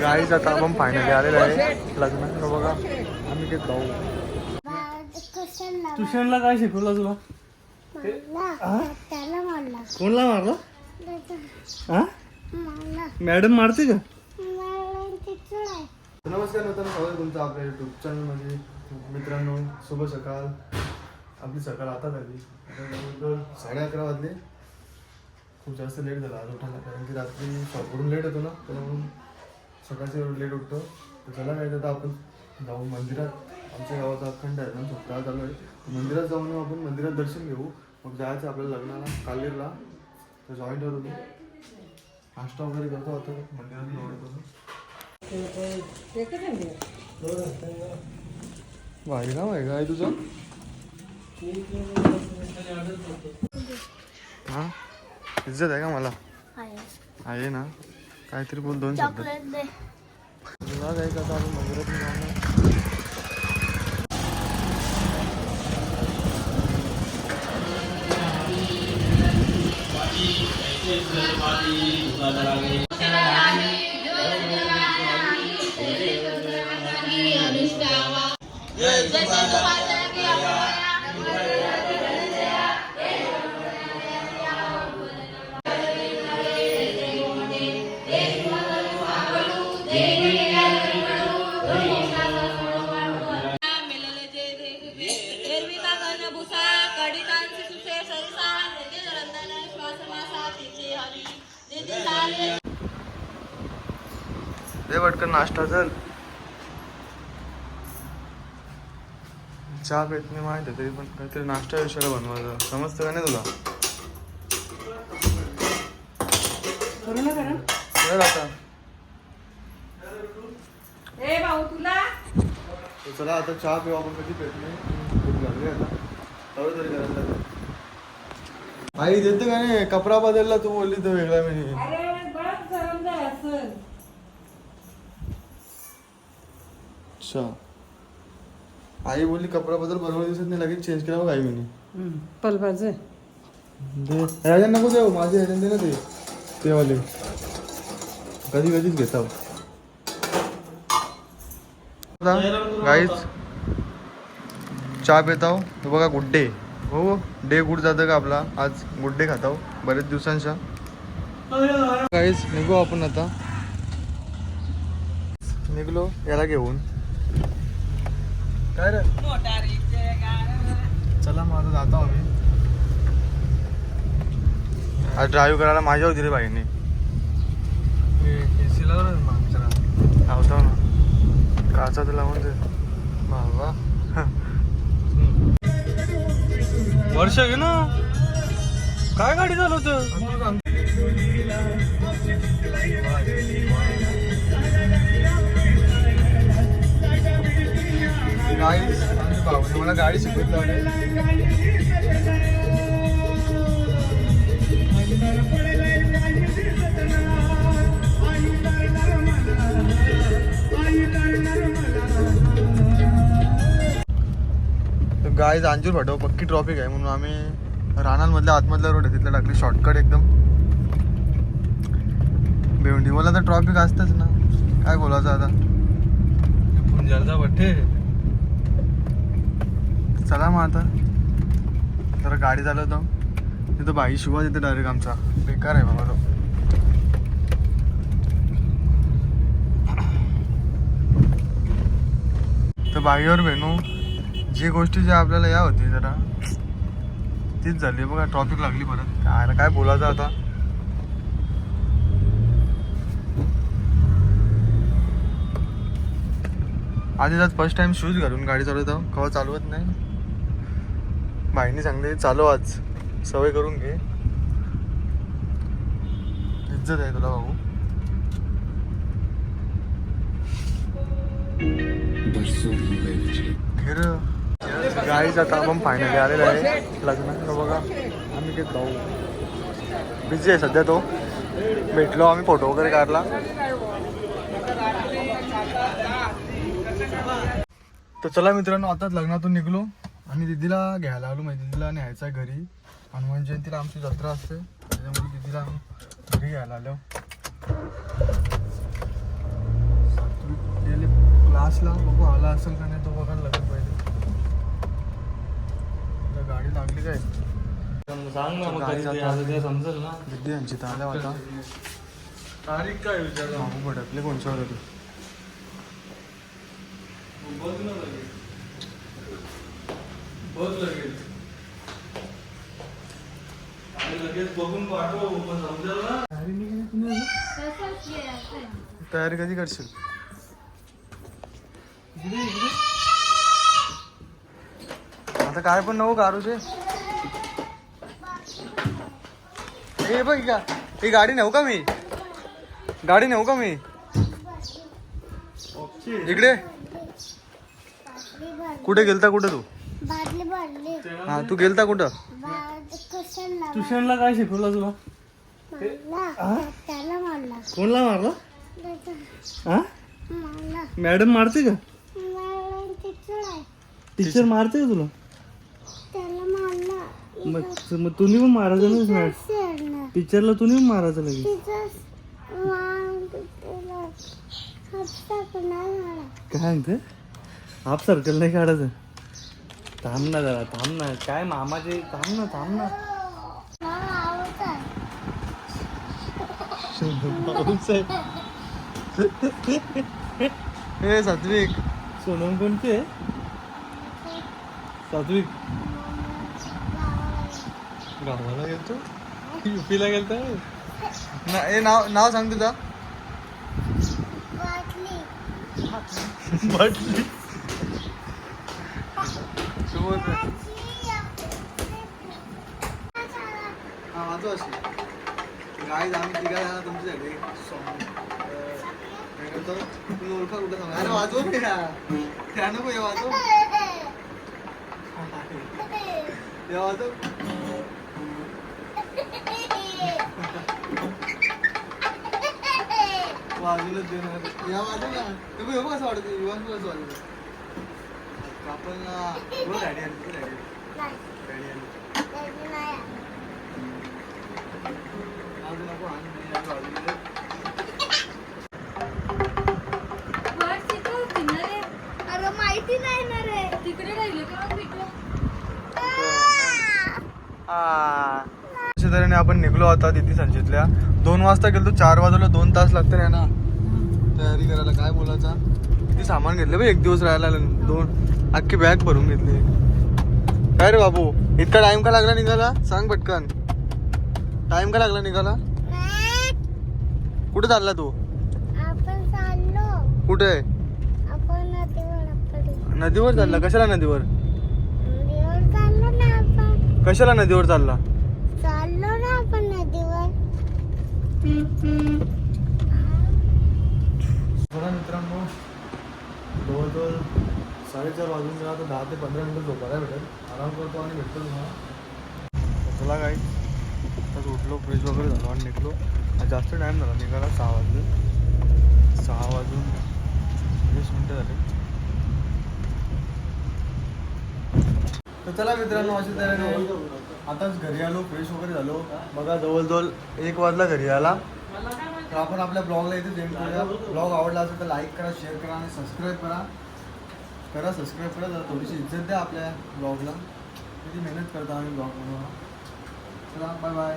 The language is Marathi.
गाईच आता आपण फायनली आलेलं आहे लग्नात बघा. आम्ही ते जाऊ ट्युशनला काय शिकवलं तुला? त्याला मारला कोणला मारला? हा? मॅडम मारते का? नमस्कार मित्रांनो स्वागत तुमचं आपल्या युट्यूब चॅनलमध्ये मित्रांनो शुभ सकाळ. आपली सकाळ आता झाली. साडे अकरा वाजले. खूप जास्त लेट झाला. आज उठायला कारण की रात्री शॉपवरून लेट होतो ना तर म्हणून सकाळचे लेट उठतो. तर चला काय तर आपण जाऊ मंदिरात. आमच्या गावाचा अखंड आहे ना सप्ताह चालू आहे. मंदिरात जाऊन आपण मंदिरात दर्शन घेऊ. मग जायचं आपल्याला लग्नाला कालेरला. तर जॉईंट होतो मी नाश्ता वगैरे करतो आता. मंदिरात जवळ येतो भारी काम आहे तुझं? हा इज्जत आहे का मला आहे ना काहीतरी बोल दोन शब्द चॉकलेट दे तुला काय का आपण मंदिरात का गण भुसा कडिकांची सुसे सरिसा नदी रंदन श्वास मासा तिचे दे पटकन नाश्ता चल चहा पेत नाही माहिती आहे, तरी पण काहीतरी नाश्ता विषयाला बनवायचं. समजतं का नाही तुला? कर आता. ए भाऊ तुला? तर चला आता चहा पिऊ आपण कधी पेत नाही. आता. आई देते का नाही? कपडा बदलला तू बोलली तर वेगळा मी. अच्छा. आई बोलली कपडा बदल बरोबर दिसत नाही लगेच चेंज केला आई मी दे. ह्याच्यात नको देऊ माझे ह्याच्यात दे ना ते. ते वाले कधी कधीच घेता. गाईच चहा पिताव तो बघा गुड्डे. हो डे गुड जातं का आपला? आज गुड्डे खाताव. बरेच दिवसांच्या. गाईच निघू आपण आता. निघलो याला घेऊन. काय रे? चला मग आता जातो आम्ही. आज ड्राईव्ह करायला माझ्या होती रे बाईने लावतो ना. काचा तर लावून दे. बाबा वर्ष घे ना. काय गाडी चालवत गाडी मला गाडी शिकवत गाय अंजूर फाटव पक्की ट्रॉफिक आहे म्हणून आम्ही रानांमधल्या आतमधल्या रोड आहे तिथला टाकली शॉर्टकट एकदम. भेवंडी मला तर ट्रॉफिक असतंच ना. काय बोलायचं आता? चला मग आता. जरा गाडी चालवतो. तिथं बाई शिवा तिथे डायरेक्ट आमचा. बेकार आहे बाबा तो. तर बाईवर भेनू. जी गोष्टी जे आपल्याला या होती जरा तीच झाली. बघा ट्रॉफिक लागली परत. काय काय बोलायचं आता. आधी आज फर्स्ट टाइम शूज घालून गाडी चालवतो कवा चालवत नाही. बाईने सांगते चालव आज. सवय करून घे. इज्जत आहे तुला भाऊ. फिर गाईज आता आपण फायनली आलेलं आहे. लग्नाचं बघा. आम्ही ते जाऊ बिझी आहे सध्या तो. भेटलो आम्ही फोटो वगैरे काढला. तर चला मित्रांनो आताच लग्नातून निघलो. आणि दिदीला घ्यायला आलो. म्हणजे दिदीला न्यायचं आहे घरी. हनुमान जयंतीला आमची जत्रा असते. त्याच्यामुळे दिदीला आम्ही घरी घ्यायला आलो. क्लासला बघू आला असेल का नाही तो बघायला लागेल काय सांग ना मग कधी ते असं ते समजेल ना दिदी यांची ताल्या होता तारीख काय विचार मागू भडकले कोणच्या होते बघ ना लगेच बघ लगेच आणि लगेच बघून पाठव समजेल ना तयारी कधी करशील आता काय पण नको काढू ते. ए बघ का ही गाडी नेऊ का मी? गाडी नेऊ का मी? इकडे. कुठे गेलता कुठे तू? हा तू गेलता कुठं? ट्युशनला. काय शिकवलं तुला? मारला त्याला मारला. कोणला मारला? हा मॅडम मारते का? टीचर मारते का तुला? मग मग तुम्ही पण मारायचं ना? मॅडम शेरला टीचरला तुम्ही पण नाही मारा काय सांगते हाफ सर्कल नाही काढायचं. थांब ना जरा थांब ना. काय मामाचे थांब ना थांब ना. सात्विक. सोनम कोणते? सात्विक. गावाला गेलतो युपीला गेलता? ना ए नाव नाव सांग तुझा. म्हटली हा वाजव अशी. गाईज आम्ही तिघा तुमच्यासाठी. सॉन्ग तुम्ही ओळखा कुठं सांगा अरे वाजव मी ना त्या नको हे वाजव. हे वाजव. वाजवलंच दे ना या वाजव ना तुम्ही हे बघ कसं वाटतं युवान कसं वाटतं आपण हो डॅडी आली हो डॅडी. डॅडी आली. वाजू नको आणि आज. अरे माहिती नाही ना रे तिकडे राहिले का अशा तऱ्हेने आपण निघलो आता तिथे संचितल्या. दोन वाजता गेलो चार वाजवलं दोन तास लागते रे ना. तयारी करायला काय बोलायचा? किती सामान घेतलं बे एक दिवस राहायला दोन. अख्खी बॅग भरून घेतली. काय रे बाबू? इतका टाइम का लागला निघाला सांग पटकन. टाइम का लागला निघाला कुठे चालला तू? कुठे? नदीवर चालला? कशाला नदीवर? कशाला नदीवर चाललो ना आपण नदीवर बघा मित्रांनो जवळजवळ साडेचार वाजून गेला तर दहा ते पंधरा मिनटं झोपायला भेटेल. आराम करतो आणि भेटतो तुम्हाला. चला काय आताच उठलो फ्रेश वगैरे झालो आणि निघलो जास्त टाईम झाला निघाला सहा वाजले. सहा वाजून वीस मिनटं झाले. तर चला मित्रांनो अशी तऱ्हेने आताच घरी आलो फ्रेश वगैरे झालो. बघा जवळजवळ एक वाजला घरी आला तर आपण आपल्या ब्लॉगला इथे सेंड करूया. ब्लॉग आवडला असेल तर लाईक करा शेअर करा आणि सबस्क्राईब करा. करा सबस्क्राईब करा. जरा थोडीशी इज्जत द्या आपल्या ब्लॉगला किती मेहनत करता आम्ही ब्लॉग बनवा चला बाय बाय